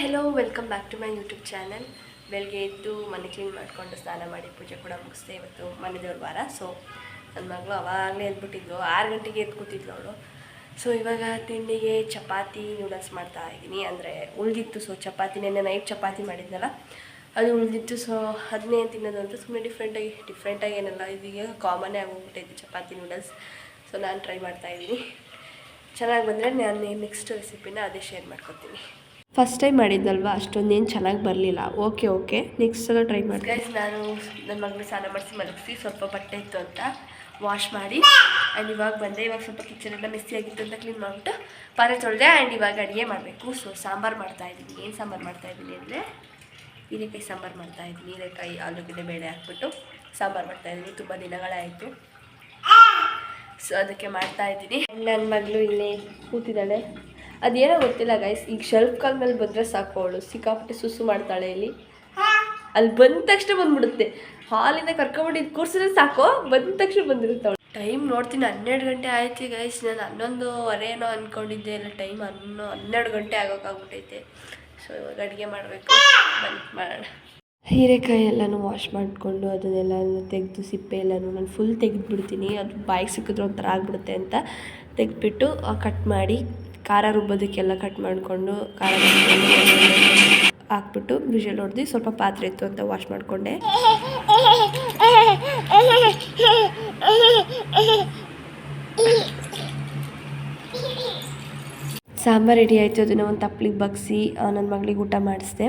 Hello welcome back to my YouTube channel ಬೆಳಗ್ಗೆ ಎದ್ದು ಮನೆ ಕ್ಲೀನ್ ಮಾಡಿಕೊಂಡು ಸ್ನಾನ ಮಾಡಿ ಪೂಜೆ ಕೂಡ ಮುಗಿಸ್ದೆ ಇವತ್ತು ಮನೆ ದೇವ್ರ ವಾರ. ಸೊ ನನ್ನ ಮಗಳು ಅವಾಗಲೇ ಎದ್ಬಿಟ್ಟಿದ್ಲು. ಆರು ಗಂಟೆಗೆ ಎದ್ದು ಕೂತಿದ್ಲು ಅವಳು. ಸೊ ಇವಾಗ ತಿಂಡಿಗೆ ಚಪಾತಿ ನೂಡಲ್ಸ್ ಮಾಡ್ತಾ ಇದ್ದೀನಿ. ಅಂದರೆ ಉಳಿದಿತ್ತು. ಸೊ ಚಪಾತಿ, ನೆನ್ನೆ ನೈಟ್ ಚಪಾತಿ ಮಾಡಿದ್ನಲ್ಲ, ಅದು ಉಳಿದಿತ್ತು. ಸೊ ಅದನ್ನೇ ತಿನ್ನೋದು ಅಂತ ಸುಮ್ಮನೆ ಡಿಫ್ರೆಂಟಾಗಿ ಡಿಫ್ರೆಂಟಾಗಿ ಏನಲ್ಲ ಇದೀಗ ಕಾಮನ್ನೇ ಆಗೋಗ್ಬಿಟ್ಟೈತೆ ಚಪಾತಿ ನೂಡಲ್ಸ್ ಸೊ ನಾನು ಟ್ರೈ ಮಾಡ್ತಾ ಇದ್ದೀನಿ. ಚೆನ್ನಾಗಿ ಬಂದರೆ ನಾನು ನೆಕ್ಸ್ಟ್ ರೆಸಿಪಿನ ಅದೇ ಶೇರ್ ಮಾಡ್ಕೊತೀನಿ. ಫಸ್ಟ್ ಟೈಮ್ ಮಾಡಿದ್ದಲ್ವಾ? ಅಷ್ಟೊಂದೇನು ಚೆನ್ನಾಗಿ ಬರಲಿಲ್ಲ. ಓಕೆ ಓಕೆ ನೆಕ್ಸ್ಟ್ ಸಲ ಟ್ರೈ ಮಾಡಿ. ನಾನು ನನ್ನ ಮಗಳು ಸ್ನಾನ ಮಾಡಿಸಿ ಮಲಗಿಸಿ. ಸ್ವಲ್ಪ ಬಟ್ಟೆ ಇತ್ತು ಅಂತ ವಾಶ್ ಮಾಡಿ. ಆ್ಯಂಡ್ ಇವಾಗ ಬಂದೆ. ಇವಾಗ ಸ್ವಲ್ಪ ಕಿಚನ್ ಎಲ್ಲ ಮಿಸ್ಸಿ ಆಗಿತ್ತು ಅಂತ ಕ್ಲೀನ್ ಮಾಡಿಬಿಟ್ಟು ಪಾರೆ ತೊಳೆದೆ ಆ್ಯಂಡ್ ಇವಾಗ ಅಡುಗೆ ಮಾಡಬೇಕು. ಸೊ ಸಾಂಬಾರು ಮಾಡ್ತಾಯಿದ್ದೀನಿ ಏನು ಸಾಂಬಾರು ಮಾಡ್ತಾಯಿದ್ದೀನಿ ಅಂದರೆ ಹೀರೆಕಾಯಿ ಸಾಂಬಾರು ಮಾಡ್ತಾಯಿದ್ದೀನಿ ಹೀರೆಕಾಯಿ, ಆಲೂಗಡ್ಡೆ, ಬೇಳೆ ಹಾಕ್ಬಿಟ್ಟು ಸಾಂಬಾರು ಮಾಡ್ತಾ ಇದ್ದೀನಿ. ತುಂಬ ದಿನಗಳಾಯಿತು. ಸೊ ಅದಕ್ಕೆ ಮಾಡ್ತಾಯಿದ್ದೀನಿ ನನ್ನ ಮಗಳು ಇಲ್ಲೇ ಕೂತಿದ್ದಾಳೆ. ಅದೇನೋ ಗೊತ್ತಿಲ್ಲ ಗೈಸ್ ಈಗ ಶೆಲ್ಫ್ ಕಾಲ್ ಮೇಲೆ ಬಂದರೆ ಸಾಕು ಅವಳು. ಸಿಕ್ಕಾಪಟ್ಟೆ ಸುಸು ಮಾಡ್ತಾಳೆ ಇಲ್ಲಿ. ಅಲ್ಲಿ ಬಂದ ತಕ್ಷಣ ಬಂದ್ಬಿಡುತ್ತೆ. ಹಾಲಿಂದ ಕರ್ಕೊಂಬಿಟ್ಟು ಕೂರ್ಸಿದ್ರೆ ಸಾಕು. ಬಂದ ತಕ್ಷಣ ಬಂದಿರುತ್ತೆ ಅವಳು. ಟೈಮ್ ನೋಡ್ತೀನಿ ಹನ್ನೆರಡು ಗಂಟೆ ಆಯ್ತು ಗೈಸ್ ನಾನು ಹನ್ನೊಂದುವರೆ ಏನೋ ಅಂದ್ಕೊಂಡಿದ್ದೆ ಇಲ್ಲ ಟೈಮ್ ಹನ್ನೊ ಹನ್ನೆರಡು ಗಂಟೆ ಆಗೋಕ್ಕಾಗ್ಬಿಟ್ಟೈತೆ ಸೊ ಇವಾಗ ಅಡುಗೆ ಮಾಡಬೇಕು. ಬಂದು ಮಾಡೋಣ ಹೀರೆಕಾಯಿ ಎಲ್ಲನೂ ವಾಶ್ ಮಾಡಿಕೊಂಡು ಅದನ್ನೆಲ್ಲ ತೆಗೆದು ಸಿಪ್ಪೆ ಎಲ್ಲನೂ ನಾನು ಫುಲ್ ತೆಗೆದುಬಿಡ್ತೀನಿ. ಅದು ಬಾಯಿಗೆ ಸಿಕ್ಕಿದ್ರೆ ಒಂಥರ ಆಗಿಬಿಡುತ್ತೆ ಅಂತ ತೆಗೆದ್ಬಿಟ್ಟು ಕಟ್ ಮಾಡಿ ಖಾರ ರುಬ್ಬೋದಕ್ಕೆಲ್ಲ ಕಟ್ ಮಾಡಿಕೊಂಡು ಖಾರ ಹಾಕ್ಬಿಟ್ಟು ವಿಷಲ್ ಹೊಡೆದು ಸ್ವಲ್ಪ ಪಾತ್ರೆ ಇತ್ತು ಅಂತ ವಾಶ್ ಮಾಡಿಕೊಂಡೆ. ಸಾಂಬಾರು ರೆಡಿ ಆಯಿತು, ಅದನ್ನು ಒಂದು ತಪ್ಪಲಿಗೆ ಬಗ್ಸಿ ನನ್ನ ಮಗಳಿಗೆ ಊಟ ಮಾಡಿಸಿದೆ.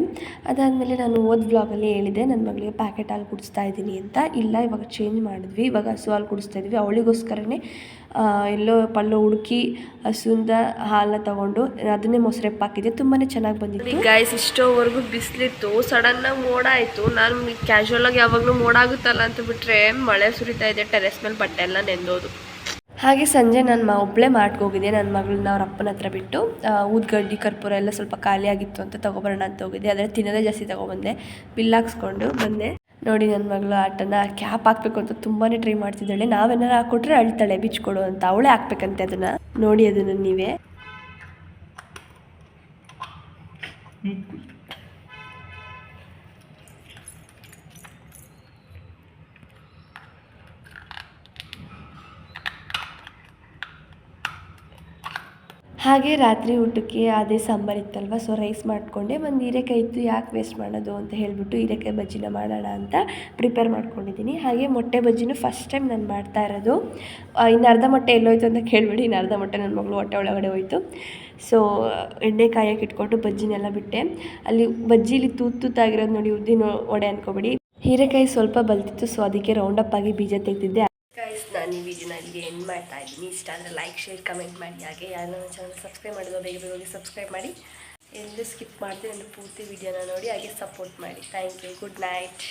ಅದಾದಮೇಲೆ ನಾನು ಓದ್ ಬ್ಲಾಗಲ್ಲಿ ಹೇಳಿದೆ ನನ್ನ ಮಗಳಿಗೆ ಪ್ಯಾಕೆಟ್ ಹಾಲು ಕುಡಿಸ್ತಾ ಇದ್ದೀನಿ ಅಂತ. ಇಲ್ಲ, ಇವಾಗ ಚೇಂಜ್ ಮಾಡಿದ್ವಿ, ಇವಾಗ ಹಸು ಹಾಲು ಕುಡಿಸ್ತಾ ಇದ್ವಿ. ಅವಳಿಗೋಸ್ಕರನೇ ಎಲ್ಲೋ ಪಲ್ಲು ಹುಡುಕಿ, ಹಸುವಿಂದ ಹಾಲನ್ನ ತೊಗೊಂಡು ಅದನ್ನೇ ಮೊಸರೆಪ್ಪ ಹಾಕಿದ್ದೆ ತುಂಬಾ ಚೆನ್ನಾಗಿ ಬಂದಿತ್ತು. ಗಾಯ್ಸ್ ಇಷ್ಟೋವರೆಗೂ ಬಿಸಿಲಿತ್ತು. ಸಡನ್ನಾಗಿ ಮೋಡ ಆಯಿತು. ನಾನು ಕ್ಯಾಶುವಲಾಗಿ ಯಾವಾಗಲೂ ಮೋಡ ಆಗುತ್ತಲ್ಲ ಅಂತ ಬಿಟ್ಟರೆ ಮಳೆ ಸುರಿತಾ ಇದೆ ಟೆರೆಸ್ ಮೇಲೆ ಬಟ್ಟೆ ಎಲ್ಲ ನೆಂದೋದು. ಹಾಗೆ ಸಂಜೆ ನಾನು ಮಾ ಒಬ್ಬಳೇ ಮಾಡ್ಕೋಗಿದ್ದೆ ನನ್ನ ಮಗಳನ್ನ ಅವ್ರ ಅಪ್ಪನ ಹತ್ರ ಬಿಟ್ಟು ಊದ್ಗಡ್ಡಿ, ಕರ್ಪೂರ ಎಲ್ಲ ಸ್ವಲ್ಪ ಖಾಲಿಯಾಗಿತ್ತು ಅಂತ ತೊಗೊಬರೋಣ ಅಂತ ಹೋಗಿದ್ದೆ. ಆದರೆ ತಿನ್ನೋದೇ ಜಾಸ್ತಿ ತೊಗೊಬಂದೆ. ಬಿಲ್ ಹಾಕ್ಸ್ಕೊಂಡು ಬಂದೆ. ನೋಡಿ ನನ್ನ ಮಗಳು ಆಟನ ಕ್ಯಾಪ್ ಹಾಕ್ಬೇಕು ಅಂತ ತುಂಬಾ ಟ್ರೈ ಮಾಡ್ತಿದ್ದಾಳೆ. ನಾವೇನಾರು ಹಾಕ್ಕೊಟ್ರೆ ಅಳ್ತಾಳೆ, ಬಿಚ್ಕೊಡು ಅಂತ. ಅವಳೇ ಹಾಕ್ಬೇಕಂತೆ ಅದನ್ನು. ನೋಡಿ ಅದನ್ನು ನೀವೇ. ಹಾಗೆ ರಾತ್ರಿ ಊಟಕ್ಕೆ ಅದೇ ಸಾಂಬಾರು ಇತ್ತಲ್ವ? ಸೊ ರೈಸ್ ಮಾಡಿಕೊಂಡೆ. ಒಂದು ಹೀರೆಕಾಯಿ ಇತ್ತು. ಯಾಕೆ ವೇಸ್ಟ್ ಮಾಡೋದು ಅಂತ ಹೇಳಿಬಿಟ್ಟು ಹೀರೆಕಾಯಿ ಬಜ್ಜಿನ ಮಾಡೋಣ ಅಂತ ಪ್ರಿಪೇರ್ ಮಾಡ್ಕೊಂಡಿದ್ದೀನಿ. ಹಾಗೆ ಮೊಟ್ಟೆ ಬಜ್ಜಿನೂ ಫಸ್ಟ್ ಟೈಮ್ ನಾನು ಮಾಡ್ತಾ ಇರೋದು. ಇನ್ನು ಅರ್ಧ ಮೊಟ್ಟೆ ಎಲ್ಲೋಯ್ತು ಅಂತ ಕೇಳಿಬಿಡಿ. ಇನ್ನು ಅರ್ಧ ಮೊಟ್ಟೆ ನನ್ನ ಮಗಳು ಹೊಟ್ಟೆ ಒಳಗಡೆ ಹೋಯ್ತು. ಸೊ ಎಣ್ಣೆ ಕಾಯಕ್ಕೆ ಇಟ್ಕೊಂಡು ಬಜ್ಜಿನೆಲ್ಲ ಬಿಟ್ಟೆ. ಅಲ್ಲಿ ಬಜ್ಜಿಲಿ ತೂತು ತೂತಾಗಿರೋದು ನೋಡಿ ಉದ್ದಿನ ವಡೆ ಅನ್ಕೋಬಿಡಿ. ಹೀರೆಕಾಯಿ ಸ್ವಲ್ಪ ಬಲ್ತಿತ್ತು. ಸೊ ಅದಕ್ಕೆ ರೌಂಡಪ್ಪಾಗಿ ಬೀಜ ತೆಗೆದಿದ್ದೆ. ನಾನು ಈ ವಿಡಿಯೋನ ಇಲ್ಲಿಗೆ ಎಂಡ್ ಮಾಡ್ತಾ ಇದ್ದೀನಿ. ಇಷ್ಟ ಅಂದರೆ ಲೈಕ್ ಶೇರ್ ಕಮೆಂಟ್ ಮಾಡಿ. ಹಾಗೆ ಯಾರು ನನ್ನ ಚಾನಲ್ ಸಬ್ಸ್ಕ್ರೈಬ್ ಮಾಡಿದ್ರು ಬೇಗ ಬೇಗ ಹೋಗಿ ಸಬ್ಸ್ಕ್ರೈಬ್ ಮಾಡಿ. ಎಲ್ಲೂ ಸ್ಕಿಪ್ ಮಾಡಿದೆ ನನ್ನ ಪೂರ್ತಿ ವಿಡಿಯೋನ ನೋಡಿ, ಹಾಗೆ ಸಪೋರ್ಟ್ ಮಾಡಿ. Thank you good night